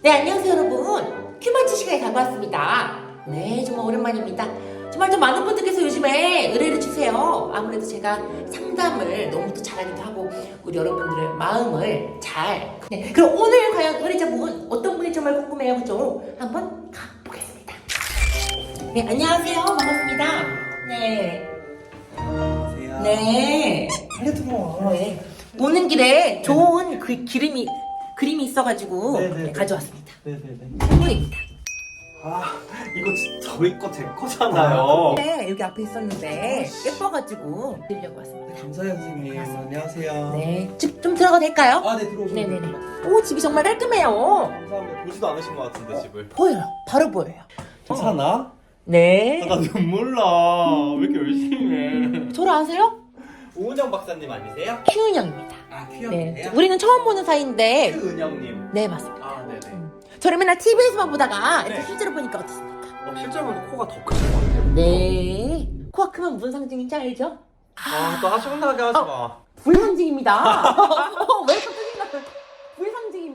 네, 안녕하세요, 여러분. 큐마치 시간에 다녀왔습니다. 네, 정말 오랜만입니다. 정말 좀 많은 분들께서 요즘에 의뢰를 주세요. 아무래도 제가 상담을 너무 또 잘하기도 하고, 우리 여러분들의 마음을 잘. 네, 그럼 오늘 과연 의뢰자분 어떤 분이 정말 궁금해요, 그죠? 한번 가보겠습니다. 네, 안녕하세요. 반갑습니다. 네. 안녕하세요. 네. 알려드려. 네. 오는 길에 좋은 그 기름이, 그림이 있어가지고 네, 네, 네, 네. 가져왔습니다. 네네네. 선물입니다. 아 이거 지- 저희 거 제 거잖아요. 네, 여기 앞에 있었는데 예뻐가지고 드리려고 왔습니다. 감사해요 선생님. 안녕하세요. 네, 집 좀 들어가도 될까요? 아 네 들어오세요. 네네네. 오, 집이 정말 깔끔해요. 감사합니다. 보지도 않으신 것 같은데 집을. 보여요. 바로 보여요. 괜찮아? 네. 나 눈물 나. 왜 이렇게 열심히 해? 저를 아세요? 오은영 박사님 아니세요? 큐은영입니다. 아 네. 퀴어네요. 우리는 처음 보는 사이인데. 큐은영님. 네, 맞습니다. 아 네네. 저를 맨날 TV에서만 보다가 이렇게 네. 실제로 보니까 어떻습니까? 어, 실제로는 코가 더 크신 것 같아요. 네. 코가 크면 무슨 상징인지 알죠? 아 또 하중나게 하지 마. 불 상징입니다. 왜 갑자기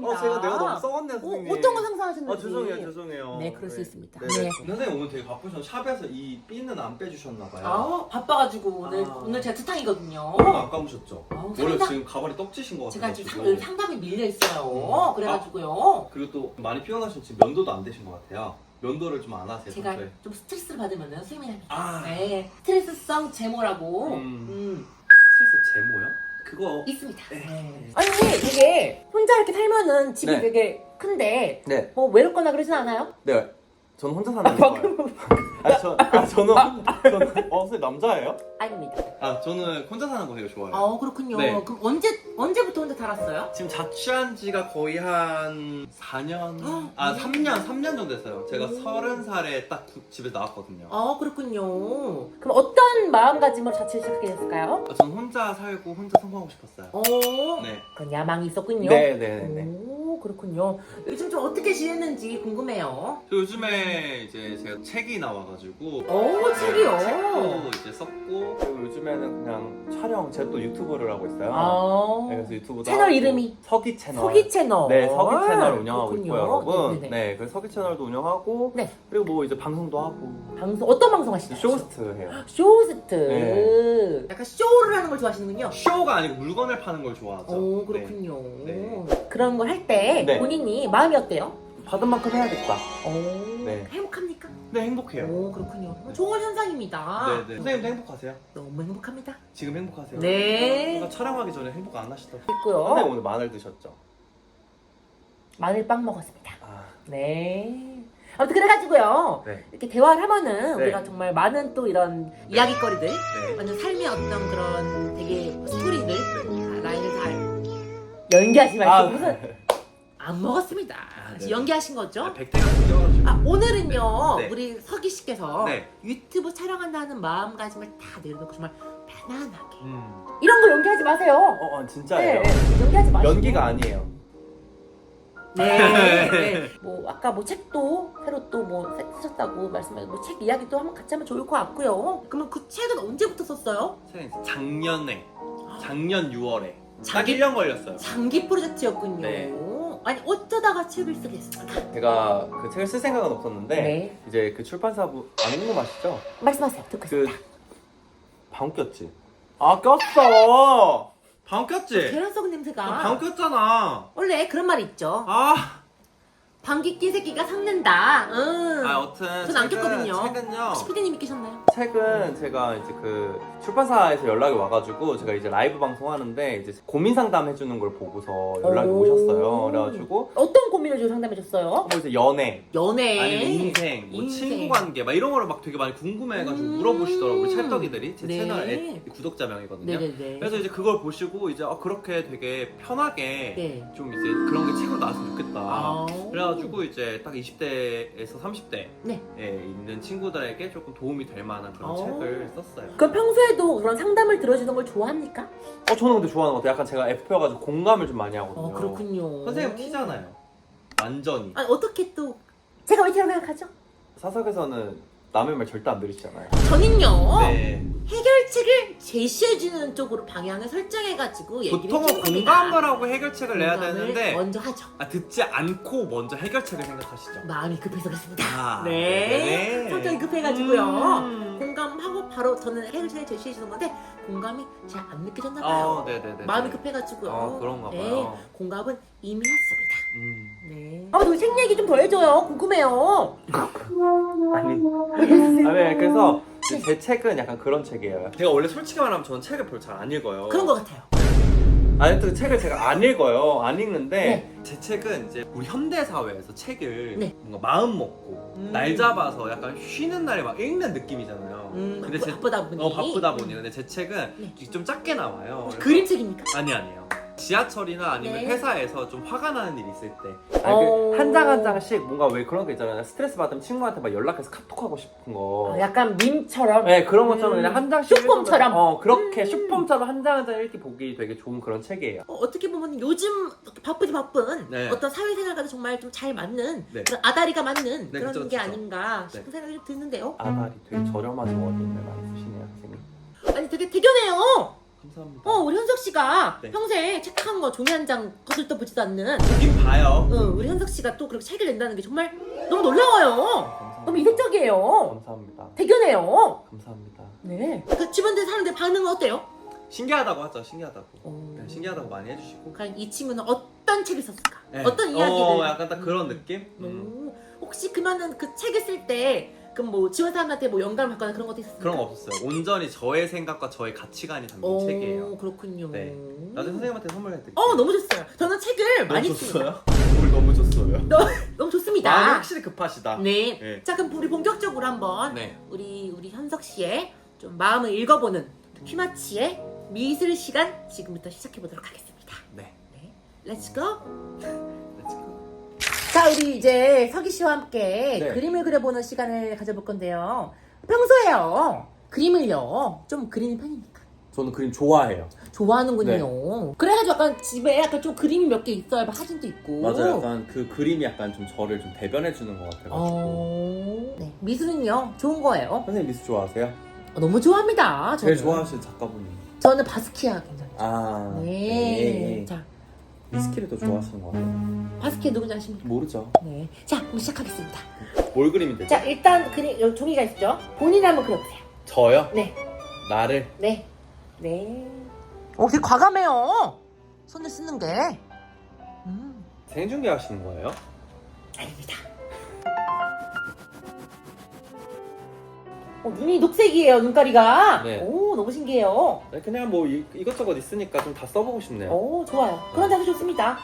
불 상징입니다. 어 제가 내가 너무 썩었네요 선생님. 어, 어떤 거 상상하셨는지. 아 죄송해요 죄송해요. 네, 그럴 수 있습니다. 네. 네. 선생님 오늘 되게 바쁘셔서 샵에서 이 핀은 안 빼주셨나 봐요. 아, 바빠가지고 오늘 아. 오늘 제가 투탕이거든요. 머리가 안 감으셨죠? 아우, 원래 상담- 지금 가발이 떡지신 것 제가 같아가지고 지금 상, 상담이 밀려 있어요. 음. 그래가지고요. 그리고 또 많이 피곤하신 지금 면도도 안 되신 것 같아요 면도를 좀 안 하세요 제가 평소에. 좀 스트레스를 받으면 수임이 합니다. 아 네, 스트레스성 제모라고 음. 음, 스트레스 제모요? 그거 있습니다. 네. 네. 아니 이게 혼자 이렇게 살면은 집이 네. 되게 큰데 네, 뭐 외롭거나 그러진 않아요? 네. 저는 혼자 사는 게 방금 좋아요. 아, 저, 아, 저는, 저는, 어, 선생님 남자예요? 아닙니다. 아 저는 혼자 사는 거 되게 좋아해요 아 그렇군요. 네. 그럼 언제 언제부터 혼자 살았어요? 지금 자취한 지가 거의 한 4년 아 음. 3년 3년 정도 됐어요 제가 음. 30살에 딱 구- 집에 나왔거든요 아 그렇군요. 그럼 어떤 마음가짐으로 자취를 시작하게 됐을까요? 아, 저는 혼자 살고 혼자 성공하고 싶었어요 어, 네 그런 야망이 있었군요. 네, 네, 네. 네. 오 그렇군요. 요즘 좀 어떻게 지냈는지 궁금해요. 저 요즘에 이제 제가 책이 나와가지고 오 책이요. 책도 이제 썼고 그리고 요즘에는 그냥 촬영, 제가 또 유튜브를 하고 있어요. 아 네, 그래서 유튜브도 채널 하고, 이름이? 서기 채널. 서기 채널. 네, 서기 채널 운영하고 그렇군요. 있고요, 여러분. 네네네. 네, 그래서 서기 채널도 운영하고, 네. 그리고 뭐 이제 방송도 하고, 방송 어떤 방송 하시나요? 쇼호스트 해요. 쇼호스트. 네. 약간 쇼를 하는 걸 좋아하시는군요. 쇼가 아니고 물건을 파는 걸 좋아하죠 오 그렇군요. 네. 그런 걸 할 때 네. 본인이 마음이 어때요? 받은 만큼 해야겠다. 오 네. 행복합니까? 네, 네 행복해요 오 그렇군요. 좋은 현상입니다. 네, 네. 선생님도 행복하세요? 너무 행복합니다. 지금 행복하세요? 네. 뭔가 촬영하기 전에 행복 안 하시더라고요 있고요. 선생님 오늘 마늘 드셨죠? 마늘빵 먹었습니다. 아, 네. 아무튼 그래가지고요. 네. 이렇게 대화를 하면은 네. 우리가 정말 많은 또 이런 이야기거리들, 네. 완전 삶의 어떤 그런 되게 스토리들, 네. 다 라인을 잘 연기하지 말고 아, 무슨 안 먹었습니다. 네. 연기하신 거죠? 아, 백태가 느껴가지고 아 오늘은요 네. 우리 서기 씨께서 네. 유튜브 촬영한다는 마음가짐을 다 내려놓고 정말 편안하게 음. 이런 거 연기하지 마세요. 어, 어, 진짜예요. 네, 연기하지 마시고 연기가 아니에요. 네, 네. 뭐 아까 뭐 책도 새로 또 뭐 쓰셨다고 말씀하셨고 뭐책 이야기도 한번 같이 하면 좋을 것 같고요. 그러면 그 책은 언제부터 썼어요? 이제 작년에 작년 6월에 딱 자기- 1년 걸렸어요 장기 프로젝트였군요. 네. 아니 어쩌다가 책을 쓰게 됐을까? 제가 그 책을 쓸 생각은 없었는데, 네. 이제 그 출판사부, 안 궁금하시죠? 말씀하세요. 듣고 그, 있습니다. 방귀 꼈지? 아, 꼈어! 방꼈지 계란 썩은 냄새가 방 꼈잖아 원래 그런 말이 있죠. 아, 방귀 낀 새끼가 삭는다. 응. 아 여튼 전안 책은- 꼈거든요. 책은요 혹시 피디님이 끼셨나요? 책은 제가 이제 그 출판사에서 연락이 와가지고 제가 이제 라이브 방송하는데 이제 고민 상담 해주는 걸 보고서 연락이 오. 오셨어요. 그래가지고 어떤 고민을 좀 상담해줬어요? 뭐 이제 연애, 연애. 아니면 인생, 뭐 인생. 친구 관계 막 이런 거를 막 되게 많이 궁금해가지고 음. 물어보시더라고요 우리 찰떡이들이 제 네. 채널 애- 구독자 명이거든요 네네네. 그래서 이제 그걸 보시고 이제 어, 그렇게 되게 편하게 네. 좀 이제 그런 게 책으로 나왔으면 좋겠다 아. 그래가지고 이제 딱 20대에서 30대에 네. 있는 친구들에게 조금 도움이 될 만한 그런 어. 책을 썼어요 그럼 평소에도 그런 상담을 들어주는 걸 좋아합니까? 어 저는 근데 좋아하는 것 같아요. 약간 제가 F여가지고 공감을 좀 많이 하거든요. 어 그렇군요. 선생님 T잖아요 완전히 아니 어떻게 또 제가 왜 T라고 생각하죠? 사석에서는 남의 말 절대 안 들으시잖아요. 저는요 네. 해결책을 제시해주는 쪽으로 방향을 설정해가지고 얘기를 보통은 하고 해결책을 내야 공감을 되는데 먼저 하죠. 아, 듣지 않고 먼저 해결책을 생각하시죠. 마음이 급해서 그렇습니다. 아, 네. 네네. 성격이 급해가지고요. 음. 공감하고 바로 저는 해결책을 제시해 주는 건데 공감이 잘 안 느껴졌나 봐요. 어, 네네네. 마음이 급해가지고요. 어, 그런가 네, 봐요. 공감은 이미 했습니다. 음. 네. 아, 너책 얘기 좀 더 해줘요. 궁금해요. 아니, 아니 그래서 제 책은 약간 그런 책이에요. 제가 원래 솔직히 말하면 저는 책을 별로 잘 안 읽어요. 그런 것 같아요. 아니 또 책을 제가 안 읽어요. 안 읽는데 네. 제 책은 이제 우리 현대 사회에서 책을 네. 뭔가 마음 먹고 음. 날 잡아서 약간 쉬는 날에 막 읽는 느낌이잖아요. 음, 근데 바쁘- 제 바쁘다 보니. 어 바쁘다 보니 근데 제 책은 네. 좀 작게 나와요. 그래서- 그림책입니까? 아니 아니에요. 지하철이나 아니면 네. 회사에서 좀 화가 나는 일 있을 때 어. 한 장 한 장씩 뭔가 왜 그런 게 있잖아요. 스트레스 받으면 친구한테 막 연락해서 카톡하고 싶은 거. 어, 약간 밈처럼. 네 그런 것처럼 음. 그냥 한 장씩. 읽으면- 어 그렇게 음. 슈퍼홈처럼 한 장 한 장 읽기 보기 되게 좋은 그런 책이에요. 어, 어떻게 보면 요즘 바쁘지 바쁜 네. 어떤 사회생활과도 정말 좀 잘 맞는 네. 그런 아다리가 맞는 네, 그런 그쵸, 게 그쵸. 아닌가 네. 싶은 생각이 좀 드는데요. 아다리 되게 저렴하게 원인을 많이 쓰시네요 선생님. 아니 되게 대견해요. 감사합니다. 어 우리 현석 씨가 네. 평소에 책한 거 종이 한 장 거들떠 보지도 않는 보긴 봐요. 어, 우리 현석 씨가 또 그렇게 책을 낸다는 게 정말 너무 놀라워요. 감사합니다. 너무 이색적이에요. 감사합니다. 대견해요. 감사합니다. 네. 그 주변들 사람들 반응은 어때요? 신기하다고 하죠. 신기하다고. 어. 네, 신기하다고 많이 해주시고. 과연 이 친구는 어떤 책을 썼을까? 네. 어떤 이야기를? 어, 약간 딱 그런 느낌? 음. 음. 혹시 그러면은 그 책을 쓸 때 그뭐 지원 사람한테 뭐 영감을 받거나 그런 것도 있었어요? 그런 거 없었어요. 온전히 저의 생각과 저의 가치관이 담긴 오, 책이에요. 그렇군요. 네. 나중에 선생님한테 선물해드릴게요. 어 너무 좋어요. 저는 책을 너무 많이 줬어요? 뭘 너무 줬어요? 너무 좋습니다. 마음이 확실히 급하시다. 네. 네. 자 그럼 우리 본격적으로 한번 네. 우리 우리 현석 씨의 좀 마음을 읽어보는 퀴마치의 미술 시간 지금부터 시작해 보도록 하겠습니다. 네. 렛츠 고. 자 우리 이제 석희 씨와 함께 네. 그림을 그려보는 시간을 가져볼 건데요. 평소에요 그림을요 좀 그리는 편입니까? 저는 그림 좋아해요. 좋아하는군요. 그래가지고 약간 집에 약간 좀 그림이 몇 개 있어요. 막 사진도 있고. 맞아요. 약간 그 그림이 약간 좀 저를 좀 대변해 주는 것 같아가지고. 어... 네. 미술은요 좋은 거예요. 선생님 미술 좋아하세요? 어, 너무 좋아합니다. 저는. 제일 좋아하시는 작가분이. 저는 바스키아 굉장히. 아. 네. 네. 자 미스키를 더 좋아하시는 것 같아요. 바스키아 누군지 아십니까? 모르죠. 네. 자 그럼 시작하겠습니다. 뭘 그리면 되죠? 자 일단 그림 여기 종이가 있죠. 본인 한번 그려보세요. 저요? 네. 나를? 네. 네. 어, 되게 과감해요. 손을 쓰는 게. 음, 생중계 하시는 거예요? 아닙니다. 어, 눈이 녹색이에요, 눈가리가. 네. 오, 너무 신기해요. 네, 그냥 뭐 이, 이것저것 있으니까 좀 다 써보고 싶네요. 오, 좋아요. 그런 자세 좋습니다.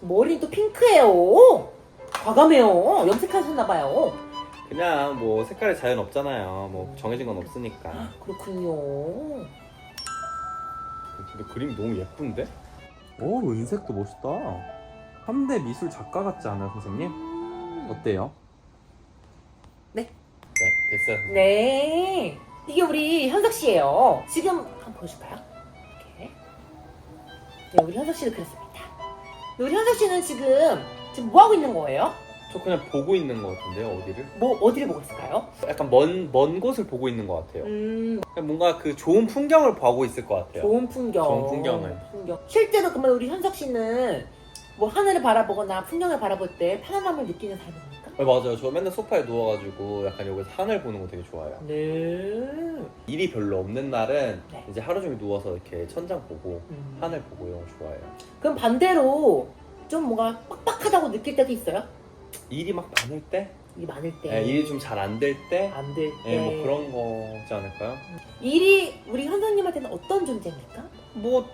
머리 또 핑크해요. 과감해요. 염색하셨나봐요. 그냥 뭐 색깔에 자연 없잖아요. 뭐 정해진 건 없으니까. 그렇군요. 근데 그림이 너무 예쁜데? 오 은색도 멋있다. 3대 미술 작가 같지 않아요, 선생님? 음. 어때요? 네. 네, 됐어요. 네. 이게 우리 현석 씨예요. 지금 한번 보여줄까요? 이렇게. 네, 우리 현석 씨도 그랬습니 다. 우리 현석 씨는 지금 지금 뭐 하고 있는 거예요? 저 그냥 보고 있는 것 같은데요, 어디를? 뭐 어디를 보고 있을까요? 약간 먼, 먼 곳을 보고 있는 것 같아요. 음, 그냥 뭔가 그 좋은 풍경을 보고 있을 것 같아요. 좋은 풍경. 좋은 풍경을. 풍경. 실제로 그러면 우리 현석 씨는 뭐 하늘을 바라보거나 풍경을 바라볼 때 편안함을 느끼는 사람입니까? 네, 맞아요. 저 맨날 소파에 누워가지고 약간 여기서 하늘 보는 거 되게 좋아해요. 네. 일이 별로 없는 날은 네. 이제 하루 종일 누워서 이렇게 천장 보고 음. 하늘 보고 이런 거 좋아해요. 그럼 반대로 좀 뭔가 빡빡하다고 느낄 때도 있어요? 일이 막 많을 때, 일이 많을 때. 네, 일이 좀 잘 안 될 때, 안 될 때. 네, 뭐 그런 거지 않을까요? 일이 우리 현석님한테는 어떤 존재입니까? 뭐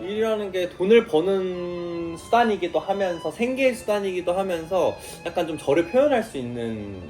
일이라는 게 돈을 버는 수단이기도 하면서 생계의 수단이기도 하면서 약간 좀 저를 표현할 수 있는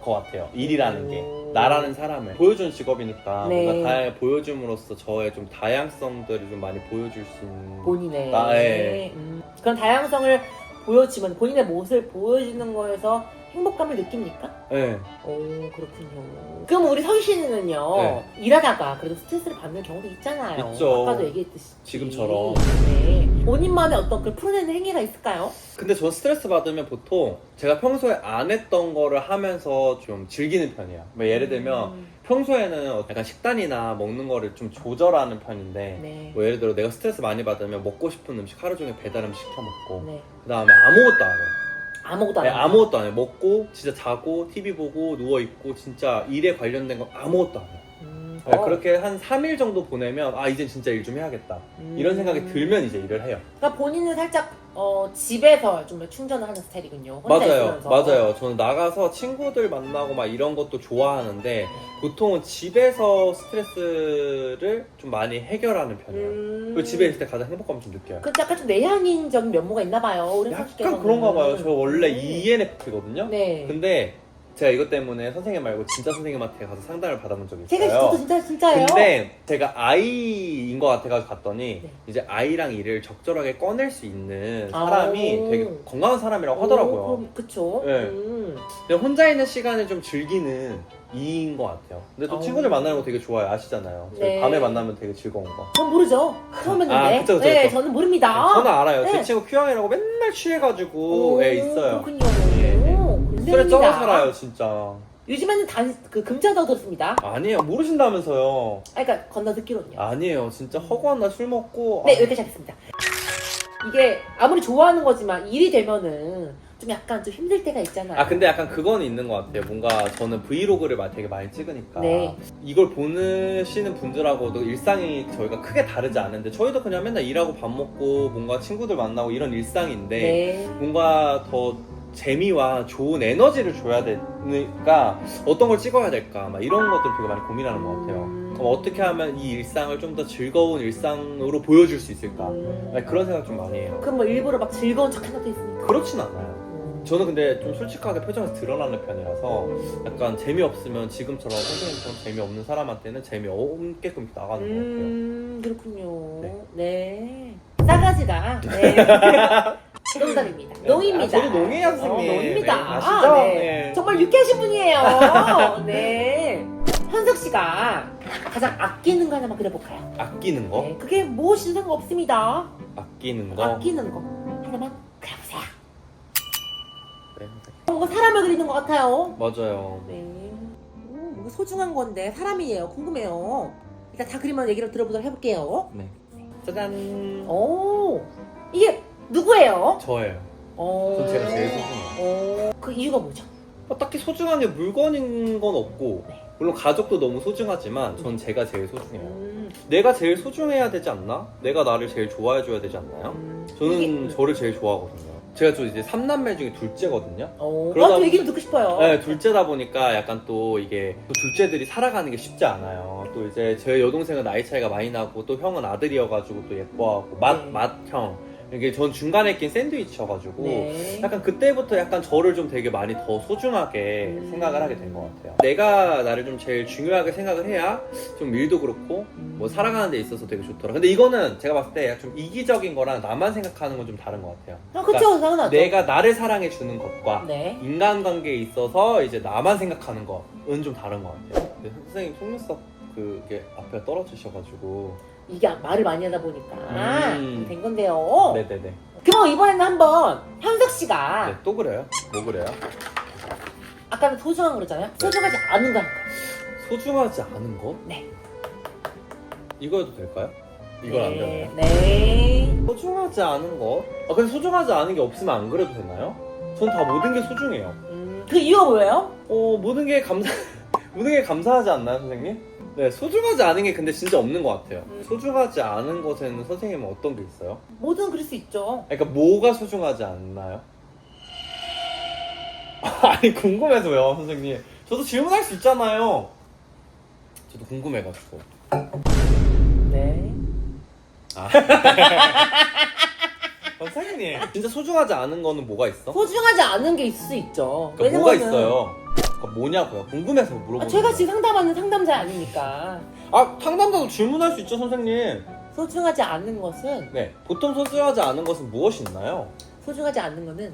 것 같아요. 일이라는 게 오. 나라는 사람을 보여주는 직업이니까 네. 뭔가 다 보여줌으로써 저의 좀 다양성들을 좀 많이 보여줄 수 있는 본인의 아, 예. 음, 그런 다양성을 보여주면 본인의 모습을 보여주는 거에서 행복감을 느낍니까? 네. 오 그렇군요. 그럼 우리 서희 씨는요 네. 일하다가 그래도 스트레스를 받는 경우도 있잖아요. 있죠. 아까도 얘기했듯이 지금처럼. 네. 본인만의 어떤 그 풀어내는 행위가 있을까요? 근데 저 스트레스 받으면 보통 제가 평소에 안 했던 거를 하면서 좀 즐기는 편이에요. 뭐 예를 들면 음, 평소에는 약간 식단이나 먹는 거를 좀 조절하는 편인데 네. 뭐 예를 들어 내가 스트레스 많이 받으면 먹고 싶은 음식 하루 종일 배달 음식 시켜 먹고 네. 그 다음에 아무것도 안 해요. 아무것도 안 네, 해요. 아무것도 안 해요. 먹고 진짜 자고 TV 보고 누워 있고 진짜 일에 관련된 거 아무것도 안 해요. 음, 네, 어. 그렇게 한 3일 정도 보내면 아 이제 진짜 일 좀 해야겠다 음. 이런 생각이 들면 이제 일을 해요. 그러니까 본인은 살짝 어, 집에서 좀 충전을 하는 스타일이군요. 혼자 맞아요, 있으면서. 맞아요. 저는 나가서 친구들 만나고 막 이런 것도 좋아하는데 보통은 집에서 스트레스를 좀 많이 해결하는 편이에요. 음. 그리고 집에 있을 때 가장 행복감을 좀 느껴요. 그 약간 좀 내향인적인 면모가 있나 봐요. 우리 약간. 그런가 봐요. 저 원래 음. ENFP거든요. 네. 근데 제가 이것 때문에 선생님 말고 진짜 선생님한테 가서 상담을 받아본 적이 있어요. 제가 저도 진짜 진짜예요. 근데 제가 아이인 것 같아가지고 갔더니 네. 이제 아이랑 일을 적절하게 꺼낼 수 있는 아. 사람이 되게 건강한 사람이라고 하더라고요. 오, 그럼 그쵸. 네. 음. 그냥 혼자 있는 시간을 좀 즐기는 이인 것 같아요. 근데 또 어. 친구들 만나는 거 되게 좋아요. 아시잖아요. 저희 네. 밤에 만나면 되게 즐거운 거. 전 모르죠. 처음 했는데. 아, 그쵸, 그쵸, 네, 그쵸. 저는 모릅니다. 저는 알아요. 제 네. 친구 큐형이라고 맨날 취해가지고 오, 애 있어요. 그렇군요. 예, 예. 오, 술에 쩔어. 살아요, 진짜. 요즘에는 단, 그 금자다고 들었습니다. 아니에요. 모르신다면서요. 아, 그러니까 건너 듣기로는요. 아니에요. 진짜 허구한 날 술 먹고. 네, 아, 여기까지 하겠습니다. 이게 아무리 좋아하는 거지만 일이 되면은 좀 약간 좀 힘들 때가 있잖아요. 아 근데 약간 그건 있는 것 같아요. 뭔가 저는 브이로그를 막 되게 많이 찍으니까 네. 이걸 보시는 분들하고도 일상이 저희가 크게 다르지 않은데 저희도 그냥 맨날 일하고 밥 먹고 뭔가 친구들 만나고 이런 일상인데 네. 뭔가 더 재미와 좋은 에너지를 줘야 되니까 어떤 걸 찍어야 될까 막 이런 것들 되게 많이 고민하는 것 같아요. 음. 그럼 어떻게 하면 이 일상을 좀 더 즐거운 일상으로 보여줄 수 있을까? 음. 네, 그런 생각 좀 많이 해요. 그럼 뭐 일부러 막 즐거운 척 해놓고 있습니까? 그렇진 않아요. 음. 저는 근데 좀 솔직하게 표정에서 드러나는 편이라서 약간 재미없으면 지금처럼 선생님처럼 재미없는 사람한테는 재미없게끔 나가는 음, 그렇군요. 네. 네. 싸가지가. 네. 농담입니다. 것 같아요. 농입니다. 아, 저도 농이에요, 선생님. 어, 농입니다. 네, 아시죠? 네. 네. 정말 유쾌하신 분이에요. 네. 현석 씨가 가장 아끼는 거 하나만 그려볼까요? 아끼는 거? 네. 그게 무엇이든 상관없습니다. 아끼는 거? 아끼는 거 하나만 그려보세요. 네, 선생님. 뭔가 사람을 그리는 것 같아요. 맞아요. 네. 오, 이거 소중한 건데 사람이에요. 궁금해요. 일단 다 그리면 얘기를 들어보도록 해볼게요. 네. 짜잔. 오, 이게 누구예요? 저예요. 어. 전 제가 제일 소중해요. 어, 그 이유가 뭐죠? 뭐 딱히 소중한 게 물건인 건 없고 네. 물론 가족도 너무 소중하지만 전 제가 제일 소중해요. 음, 내가 제일 소중해야 되지 않나? 내가 나를 제일 좋아해 줘야 되지 않나요? 음, 저는 이게- 저를 제일 좋아하거든요. 제가 또 이제 3남매 중에 둘째거든요. 어, 그러다 나도 보니- 얘기 좀 듣고 싶어요. 네, 둘째다 보니까 약간 또 이게 또 둘째들이 살아가는 게 쉽지 않아요. 또 이제 제 여동생은 나이 차이가 많이 나고 또 형은 아들이어가지고 또 예뻐하고 맛, 네. 맛형. 이게 전 중간에 낀 샌드위치여가지고 네. 약간 그때부터 약간 저를 좀 되게 많이 더 소중하게 음. 생각을 하게 된 것 같아요. 내가 나를 좀 제일 중요하게 생각을 해야 좀 일도 그렇고 음. 뭐 살아가는 데 있어서 되게 좋더라. 근데 이거는 제가 봤을 때 좀 이기적인 거랑 나만 생각하는 건 좀 다른 것 같아요. 아, 그쵸, 당연하죠. 내가 나를 사랑해 주는 것과 네. 인간관계에 있어서 이제 나만 생각하는 거는 좀 다른 것 같아요. 근데 선생님 속눈썹 그게 앞에 떨어지셔가지고 이게 말을 많이 하다 보니까 음. 된 건데요. 네네네. 그럼 이번에는 한번 현석 씨가 네, 또 그래요? 뭐 그래요? 아까는 소중한 거 그러잖아요. 소중하지 않은 거. 소중하지 않은 거? 네. 이거 해도 될까요? 이건 안 되나요? 네. 소중하지 않은 거? 아 근데 소중하지 않은 게 없으면 안 그래도 되나요? 전 다 모든 게 소중해요. 음, 그 이유가 뭐예요? 어 모든 게 감사 모든 게 감사하지 않나요, 선생님? 네, 소중하지 않은 게 근데 진짜 없는 것 같아요. 음. 소중하지 않은 것에는 선생님은 어떤 게 있어요? 뭐든 그럴 수 있죠. 그러니까 뭐가 소중하지 않나요? 아니 궁금해서요, 선생님. 저도 질문할 수 있잖아요. 저도 궁금해가지고. 네. 아. 선생님. 진짜 소중하지 않은 거는 뭐가 있어? 소중하지 않은 게 있을 수 있죠. 그러니까 뭐가 왜냐면은- 있어요? 그러니까 뭐냐고요? 궁금해서 물어보는 아, 제가 거예요. 지금 상담하는 상담자 아니니까 아 상담자도 질문할 수 있죠, 선생님. 소중하지 않는 것은 네. 보통 소중하지 않은 것은 무엇이 있나요? 소중하지 않는 것은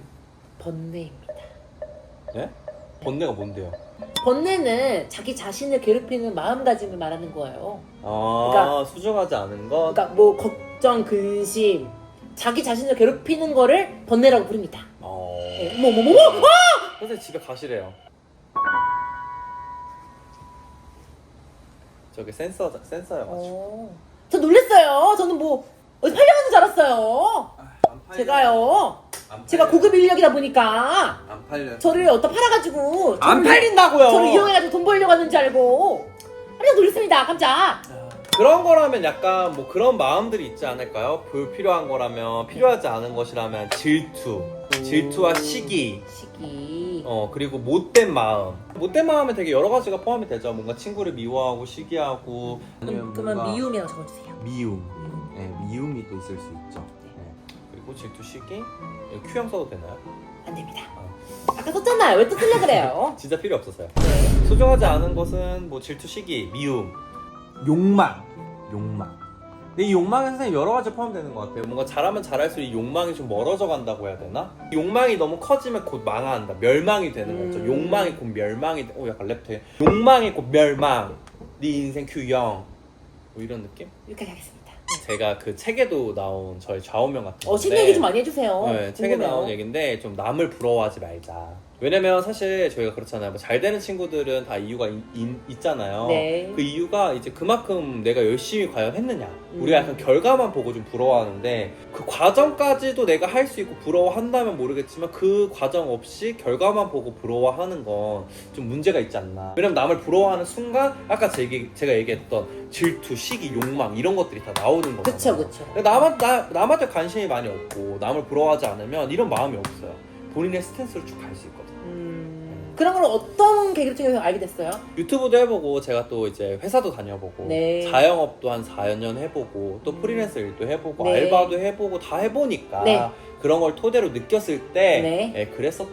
번뇌입니다. 네? 번뇌가 뭔데요? 번뇌는 자기 자신을 괴롭히는 마음가짐을 말하는 거예요. 아 그러니까- 수정하지 않은 것. 그러니까 뭐 걱정, 근심, 자기 자신을 괴롭히는 거를 번뇌라고 부릅니다. 어. 네. 어머, 어머, 어머, 어머! 선생님 집에 가시래요. 저기 센서 센서여가지고. 어. 저 놀랬어요. 저는 뭐 어디 팔려가는 줄 알았어요. 제가요. 제가 고급 인력이다 보니까 안 팔려. 저를 어디다 팔아가지고 안 저를- 팔린다고요. 저를 이용해가지고 돈 벌려고 하는 줄 알고 깜짝 놀랐습니다. 깜짝. 그런 거라면 약간 뭐 그런 마음들이 있지 않을까요? 불필요한 거라면 필요하지 않은 것이라면 질투, 질투와 시기, 시기. 어 그리고 못된 마음. 못된 마음에 되게 여러 가지가 포함이 되죠. 뭔가 친구를 미워하고 시기하고 그럼, 그러면 미움이라고 적어주세요. 미움. 미움. 네, 미움이 또 있을 수 있죠. 네. 그리고 질투, 시기. 예, Q형 써도 되나요? 안 됩니다. 아까 썼잖아요. 왜 또 틀려 그래요? 진짜 필요 없었어요. 네. 소중하지 않은 것은 뭐 질투, 시기, 미움. 욕망. 욕망. 근데 이 욕망은 선생님 여러 가지 포함되는 것 같아요. 뭔가 잘하면 잘할수록 이 욕망이 좀 멀어져 간다고 해야 되나? 욕망이 너무 커지면 곧 망한다. 멸망이 되는 거죠. 음. 욕망이 곧 멸망이 돼. 오 약간 랩돼. 욕망이 곧 멸망. 네 인생 Q형. 뭐 이런 느낌? 여기까지 하겠습니다. 제가 그 책에도 나온 저의 좌우명 같은 어, 신 얘기 좀 많이 해주세요. 네, 책에 궁금해요. 나온 얘기인데 좀 남을 부러워하지 말자. 왜냐면 사실 저희가 그렇잖아요. 뭐 잘 되는 친구들은 다 이유가 있, 잖아요 네. 그 이유가 이제 그만큼 내가 열심히 과연 했느냐. 음. 우리가 약간 결과만 보고 좀 부러워하는데 그 과정까지도 내가 할 수 있고 부러워한다면 모르겠지만 그 과정 없이 결과만 보고 부러워하는 건 좀 문제가 있지 않나. 왜냐면 남을 부러워하는 순간 아까 제 얘기, 제가 얘기했던 질투, 시기, 욕망 이런 것들이 다 나오는 거잖아요. 그쵸, 그쵸. 남한, 나, 남한테 관심이 많이 없고 남을 부러워하지 않으면 이런 마음이 없어요. 본인의 스탠스로 쭉 갈 수 있거든. 음, 그런 걸 어떤 계기를 통해서 알게 됐어요? 유튜브도 해보고 제가 또 이제 회사도 다녀보고 네. 자영업도 한 4년 해보고 또 프리랜서 일도 해보고 네. 알바도 해보고 다 해보니까 네. 그런 걸 토대로 느꼈을 때 네. 예, 그랬었다.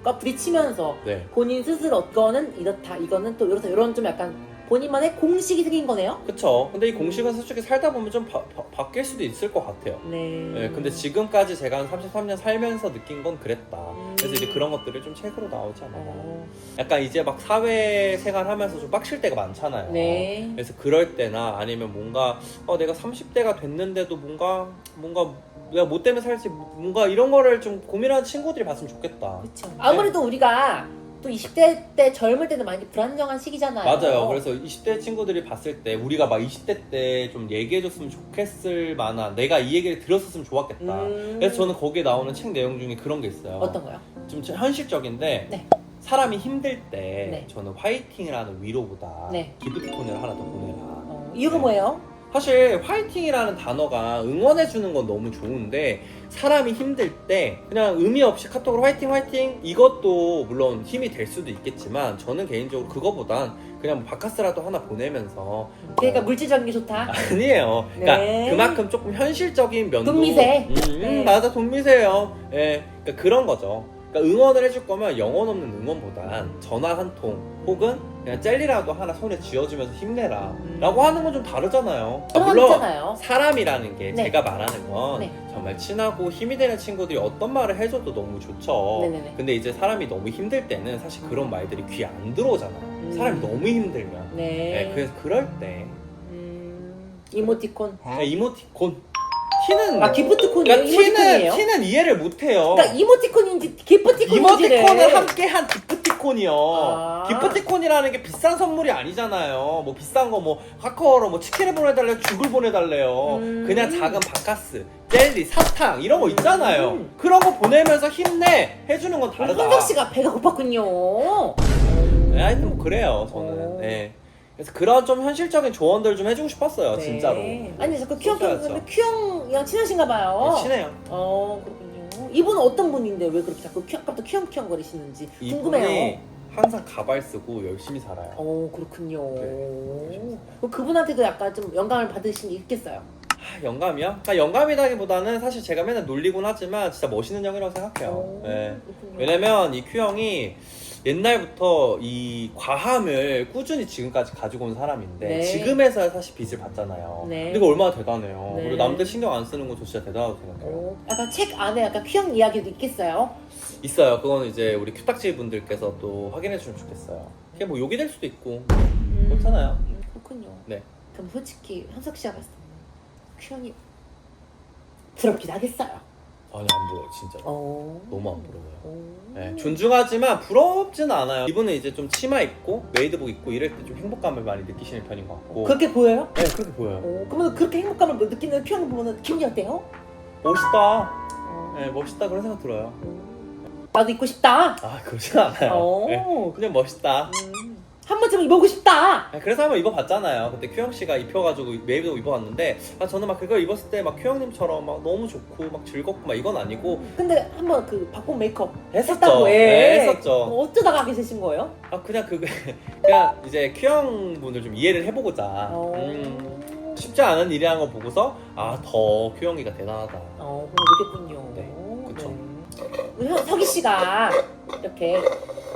그러니까 부딪히면서 네. 본인 스스로 어거는 이렇다, 이거는 또 이렇다, 이런 좀 약간 본인만의 공식이 생긴 거네요? 그쵸. 근데 이 공식은 솔직히 살다 보면 좀 바, 바, 바뀔 수도 있을 것 같아요. 네. 예, 근데 지금까지 제가 한 33년 살면서 느낀 건 그랬다. 그래서 이제 그런 것들을 좀 책으로 나오지 않나. 어, 약간 이제 막 사회 생활 하면서 좀 빡칠 때가 많잖아요. 네. 그래서 그럴 때나 아니면 뭔가 어, 내가 30대가 됐는데도 뭔가 뭔가 내가 뭐 때문에 살지 뭔가 이런 거를 좀 고민하는 친구들이 봤으면 좋겠다. 그쵸. 아무래도 우리가 또 20대 때 젊을 때는 많이 불안정한 시기잖아요. 맞아요. 그래서 20대 친구들이 봤을 때 우리가 막 20대 때 좀 얘기해줬으면 좋겠을 만한 내가 이 얘기를 들었었으면 좋았겠다. 음, 그래서 저는 거기에 나오는 책 내용 중에 그런 게 있어요. 어떤 거요? 좀 현실적인데 네. 사람이 힘들 때 네. 저는 화이팅을 하는 위로보다 네. 기프티콘을 하나 더 보내라. 어, 이유가 네. 뭐예요? 사실 화이팅이라는 단어가 응원해주는 건 너무 좋은데 사람이 힘들 때 그냥 의미 없이 카톡으로 화이팅 화이팅 이것도 물론 힘이 될 수도 있겠지만 저는 개인적으로 그거보단 그냥 뭐 바카스라도 하나 보내면서 그러니까 물질적인 게 좋다. 아니에요. 그러니까 네. 그만큼 조금 현실적인 면도 돈미세. 음, 음, 네. 맞아 돈미세요. 예, 그러니까 그런 거죠. 그러니까 응원을 해줄 거면 영혼 없는 응원보단 전화 한 통 혹은 그냥 젤리라도 하나 손에 쥐어주면서 힘내라 음. 라고 하는 건 좀 다르잖아요. 아, 거 물론 있잖아요. 사람이라는 게 네. 제가 말하는 건 네. 정말 친하고 힘이 되는 친구들이 어떤 말을 해줘도 너무 좋죠. 네네네. 근데 이제 사람이 너무 힘들 때는 사실 그런 말들이 귀에 안 들어오잖아요. 음. 사람이 너무 힘들면. 네. 네, 그래서 그럴 때 음, 이모티콘. 그냥 이모티콘 티는 아 기프트콘이에요? 그러니까 티는 이모티콘이에요? 티는 이해를 못해요. 그러니까 이모티콘인지 기프티콘인지를 이모티콘을 함께한 기프티콘이요. 아. 기프티콘이라는 게 비싼 선물이 아니잖아요. 뭐 비싼 거 뭐 카카오로 뭐 치킨을 보내달래 요, 죽을 보내달래요. 음. 그냥 작은 바카스, 젤리, 사탕 이런 거 있잖아요. 음. 그런 거 보내면서 힘내 해주는 건 다르다. 황석 씨가 배가 고팠군요. 네, 하여튼 뭐 그래요, 저는. 오. 네. 그래서 그런 좀 현실적인 조언들 좀 해주고 싶었어요, 네. 진짜로. 아니 자꾸 큐형 써줘야죠. 근데 큐형이랑 친하신가 봐요. 네, 친해요. 어 그렇군요. 이분 은 어떤 분인데 왜 그렇게 자꾸 큐, 아까부터 큐형큐형 거리시는지 궁금해요. 이분이 항상 가발 쓰고 열심히 살아요. 어 그렇군요. 네. 그럼 그분한테도 약간 좀 영감을 받으신 게 있겠어요. 아, 영감이요? 그러니까 영감이라기보다는 사실 제가 맨날 놀리곤 하지만 진짜 멋있는 형이라고 생각해요. 오, 네. 그렇군요. 왜냐면 이 Q형이 옛날부터 이 과함을 꾸준히 지금까지 가지고 온 사람인데 네. 지금에서야 사실 빚을 받잖아요. 네. 근데 이거 얼마나 대단해요. 네. 그리고 남들 신경 안 쓰는 건저 진짜 대단하다고 생각해요. 오, 약간 책 안에 약간 큐형 이야기도 있겠어요? 있어요. 그거는 이제 우리 큐딱지 분들께서 또 확인해 주시면 좋겠어요. 그게 뭐 욕이 될 수도 있고 음, 그렇잖아요. 그렇군요. 네. 그럼 솔직히 현석 씨가 봤을 때 큐형이 부럽긴 하겠어요. 아니 안 부러워 진짜. 오. 너무 안 부러워요. 오. 네, 존중하지만 부럽지는 않아요. 이분은 이제 좀 치마 입고 메이드복 입고 이럴 때 좀 행복감을 많이 느끼시는 편인 것 같고. 그렇게 보여요? 네 그렇게 보여요. 오, 그러면 그렇게 행복감을 뭐 느끼는 큐형 보면 기분이 어때요? 멋있다. 어. 네 멋있다 그런 생각 들어요. 나도 입고 싶다. 아 그러진 않아요. 오. 네, 그냥 멋있다. 음. 한 번쯤 입어보고 싶다. 네, 그래서 한번 입어봤잖아요. 그때 큐영 씨가 입혀가지고 메이드복 입어봤는데 아, 저는 막 그걸 입었을 때 막 큐영님처럼 막 너무 좋고 막 즐겁고 막 이건 아니고 근데 한 번 그 바꾼 메이크업 했었죠. 했다고 해. 네, 했었죠. 어, 어쩌다가 하게 되신 거예요? 아 그냥 그게 그냥 이제 큐영 분을 좀 이해를 해보고자. 어. 음, 쉽지 않은 일이라는 거 보고서 아 더 큐영이가 대단하다. 어, 그럼 느꼈군요. 네, 그쵸. 네. 우리 현- 석희 씨가 이렇게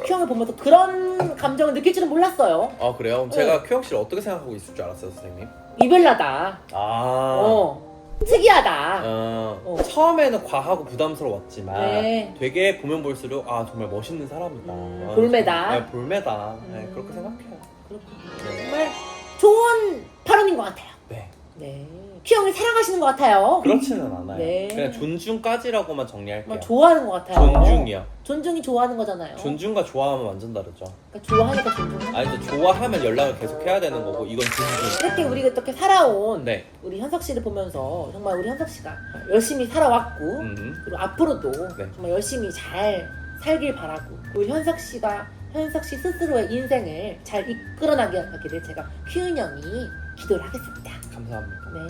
큐형을 보면서 그런 감정을 느낄 줄은 몰랐어요. 아 그래요? 그럼 제가 큐영 씨를 어떻게 생각하고 있을 줄 알았어요, 선생님? 이별나다. 아. 어. 특이하다. 어, 어. 처음에는 과하고 부담스러웠지만 네. 되게 보면 볼수록 아 정말 멋있는 사람이다. 음, 아, 볼매다. 네, 볼매다. 네, 음. 그렇게 생각해요. 그렇군요. 네. 정말 좋은 발언인 것 같아요. 네. 네. 큐형을 사랑하시는 것 같아요. 그렇지는 않아요. 네. 그냥 존중까지라고만 정리할게요. 정말 좋아하는 것 같아요. 존중이요. 존중이 좋아하는 거잖아요. 존중과 좋아하면 완전 다르죠. 그러니까 좋아하니까 존중. 아니 근데 좋아하면 연락을 계속 해야 되는 거고 이건 존중. 이렇게 우리가 어떻게 살아온 네. 우리 현석 씨를 보면서 정말 우리 현석 씨가 열심히 살아왔고 음. 그리고 앞으로도 네. 정말 열심히 잘 살길 바라고 우리 현석 씨가 현석 씨 스스로의 인생을 잘 이끌어나게 하기를 제가 큐은 형이 기도를 하겠습니다. 감사합니다. 네.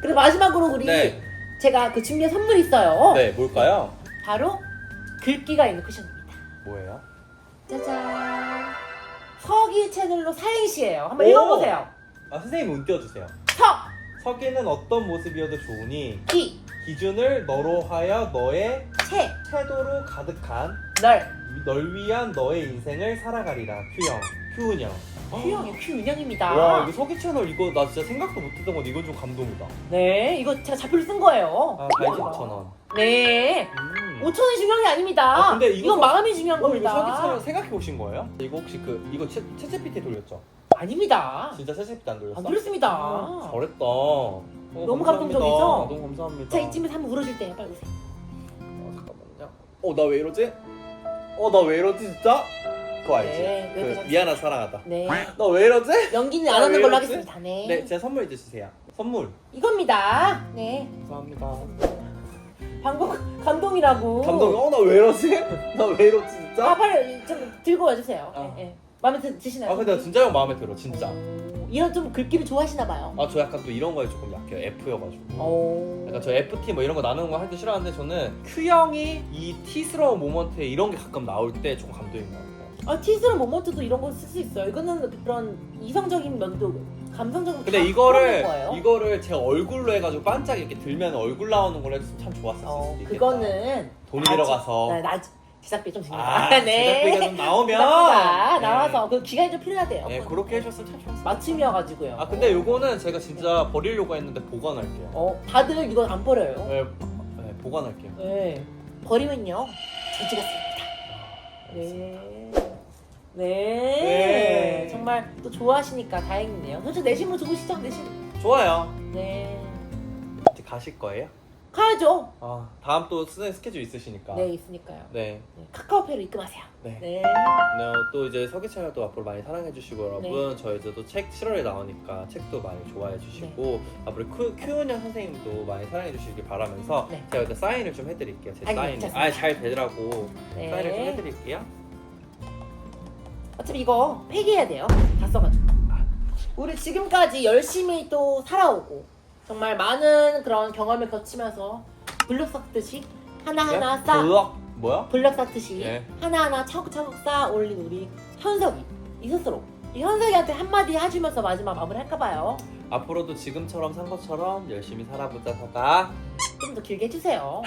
그리고 마지막으로 우리 네. 제가 그 준비한 선물이 있어요. 네, 뭘까요? 바로 글귀가 있는 쿠션입니다. 뭐예요? 짜잔. 서기 채널로 사행시예요. 한번 오! 읽어보세요. 아 선생님 운 띄워주세요. 서, 서기는 어떤 모습이어도 좋으니 기, 기준을 너로 하여 너의 채, 태도로 가득한 널. 널 위한 너의 인생을 살아가리라 큐형 큐은형 큐형이 큐은형입니다. 와 이거 서기 채널 이거 나 진짜 생각도 못했던 건데 이건 좀 감동이다 네, 이거 제가 자표를 쓴 거예요. 아 가이드 5천원 네. 음. 5천 원이 중요한 게 아닙니다. 아, 근데 이거 이건 서- 마음이 중요한 어, 이거 서기 겁니다. 채널 생각해 보신 거예요? 이거 혹시 그 이거 채, 채채PT 돌렸죠? 아닙니다. 진짜 채채PT 안 돌렸어? 안 돌렸습니다. 아, 잘했다 어, 너무 감사합니다. 감동적이죠? 너무 감사합니다 자, 이쯤에서 한번 울어줄 때요. 빨리 오세요. 어, 잠깐만요 어 나 왜 이러지? 어 나 왜 이러지 진짜? 그거 알지? 네, 왜그 그러지? 미안한 사랑하다 네. 나왜 이러지? 연기는 아, 안 하는 왜 걸로 이러지? 하겠습니다. 네. 네 제 선물 주세요 선물 이겁니다. 네. 감사합니다 방금 감동이라고. 감동이 어나 왜 이러지? 나 왜 이러지 아, 진짜? 빨리 좀 들고 와주세요. 아. 네, 네. 마음에 드, 드시나요? 아 근데 나 진짜 형 마음에 들어 진짜 오, 이런 좀 글귀를 좋아하시나 봐요. 아 저 약간 또 이런 거에 조금 약해요 F여가지고 오. 약간 저 FT 뭐 이런 거 나누는 거 할 때 싫어하는데 저는 Q형이 이 T스러운 모먼트에 이런 게 가끔 나올 때 조금 감동인 것 같아요 아, 티스러운 모먼트도 이런 거 쓸 수 있어요. 이거는 그런 이성적인 면도 감성적인 근데 다 이거를 거예요. 이거를 제 얼굴로 해가지고 반짝 이렇게 들면 얼굴 나오는 걸로 해서 참 좋았을 어, 수도 있겠다 그거는 돈이 아직- 들어가서 네, 나 제작비 좀 줍니다. 아 네. 제작비가 좀 나오면 네. 나와서 그 기간이 좀 필요하대요. 네 그렇게 해줬으면 참 좋았을 것 맞춤이어가지고요. 아 근데 요거는 제가 진짜 버리려고 했는데 보관할게요 어, 다들 이건 안 버려요. 네, 네 보관할게요 네. 버리면요. 저지가 씁니다. 아, 네. 네. 네. 정말 또 좋아하시니까 다행이네요. 솔직히 내심으로 좋으시죠? 내심. 좋아요 네. 이제 가실 거예요? 가야죠. 아 다음 또 선생님 스케줄 있으시니까 네, 있으니까요. 네. 네, 카카오페이로 입금하세요. 네. 네. 네, 또 이제 서기 채널도 앞으로 많이 사랑해 주시고 여러분 네. 저희 이제 또 책 7월에 나오니까 책도 많이 좋아해 주시고 앞으로 큐, 큐은현 선생님도 많이 사랑해 주시길 바라면서 네. 제가 일단 사인을 좀 해드릴게요 제 아니, 사인 괜찮습니다. 아잘 되더라고 네. 사인을 좀 해드릴게요 어차피 이거 폐기해야 돼요. 다 써가지고. 우리 지금까지 열심히 또 살아오고 정말 많은 그런 경험을 거치면서 블록 쌓듯이 하나하나 네? 쌓 블럭 뭐야? 블럭 쌓듯이 네. 하나하나 차곡차곡 쌓아 올린 우리 현석이 이 스스로 이 현석이한테 한마디 해주면서 마지막 마무리 할까 봐요. 앞으로도 지금처럼 산 것처럼 열심히 살아보자 서가 좀 더 길게 해주세요.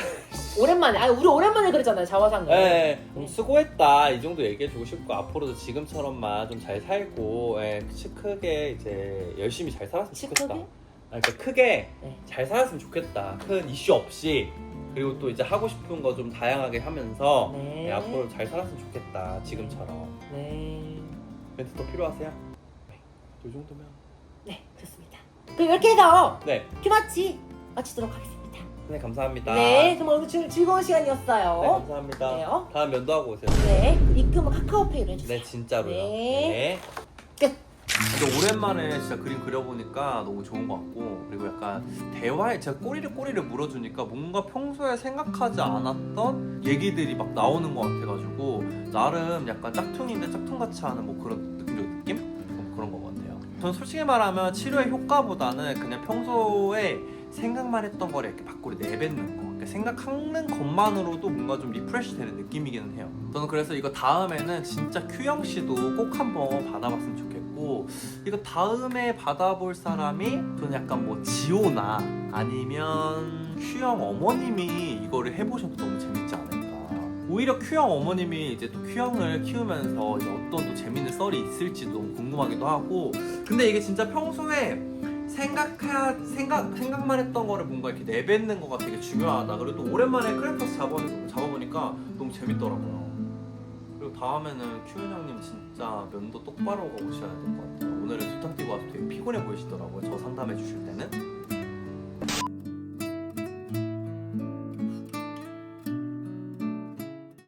오랜만에, 아니 우리 오랜만에 그러잖아요 자화상을. 네, 좀 수고했다 이 정도 얘기해주고 싶고 앞으로도 지금처럼만 좀 잘 살고 예, 치 크게 이제 열심히 잘 살았으면 치 좋겠다. 크게? 아, 그러니까 크게 네. 잘 살았으면 좋겠다. 큰 이슈 없이 그리고 또 이제 하고 싶은 거 좀 다양하게 하면서 네. 예, 앞으로 잘 살았으면 좋겠다. 지금처럼 네. 멘트 더 필요하세요? 네, 이 정도면 네, 좋습니다. 그럼 이렇게 해서 네, 큐마치 마치도록 하겠습니다. 네 감사합니다. 네, 그럼 오늘 즐, 즐거운 네, 시간이었어요. 감사합니다. 네, 어? 다음 면도하고 오세요. 네, 입금은 카카오페이로 해주세요. 네, 진짜로요. 네. 네. 근데 오랜만에 진짜 그림 그려보니까 너무 좋은 것 같고 그리고 약간 대화에 제가 꼬리를 꼬리를 물어주니까 뭔가 평소에 생각하지 않았던 얘기들이 막 나오는 것 같아가지고 나름 약간 짝퉁인데 짝퉁같이 하는 뭐 그런 느낌적 느낌? 좀 그런 것 같아요 전 솔직히 말하면 치료의 효과보다는 그냥 평소에 생각만 했던 거를 이렇게 밖으로 내뱉는 거. 그러니까 생각하는 것만으로도 뭔가 좀 리프레시 되는 느낌이기는 해요. 저는 그래서 이거 다음에는 진짜 큐영 씨도 꼭 한번 받아봤으면 좋겠고 이거 다음에 받아볼 사람이 저는 약간 뭐 지호나 아니면 큐영 어머님이 이거를 해보셔도 너무 재밌지 않을까. 오히려 큐영 어머님이 이제 또 큐영을 키우면서 이제 어떤 또 재밌는 썰이 있을지도 궁금하기도 하고. 근데 이게 진짜 평소에 생각해야 생각 생각만 했던 거를 뭔가 이렇게 내뱉는 거가 되게 중요하다. 그리고 또 오랜만에 크래퍼스 잡아 잡아보니까 너무 재밌더라고요. 그리고 다음에는 큐현 형님 진짜 면도 똑바로 오셔야 될 것 같아요. 오늘은 두탕 뛰고 와서 되게 피곤해 보이시더라고요. 저 상담해 주실 때는.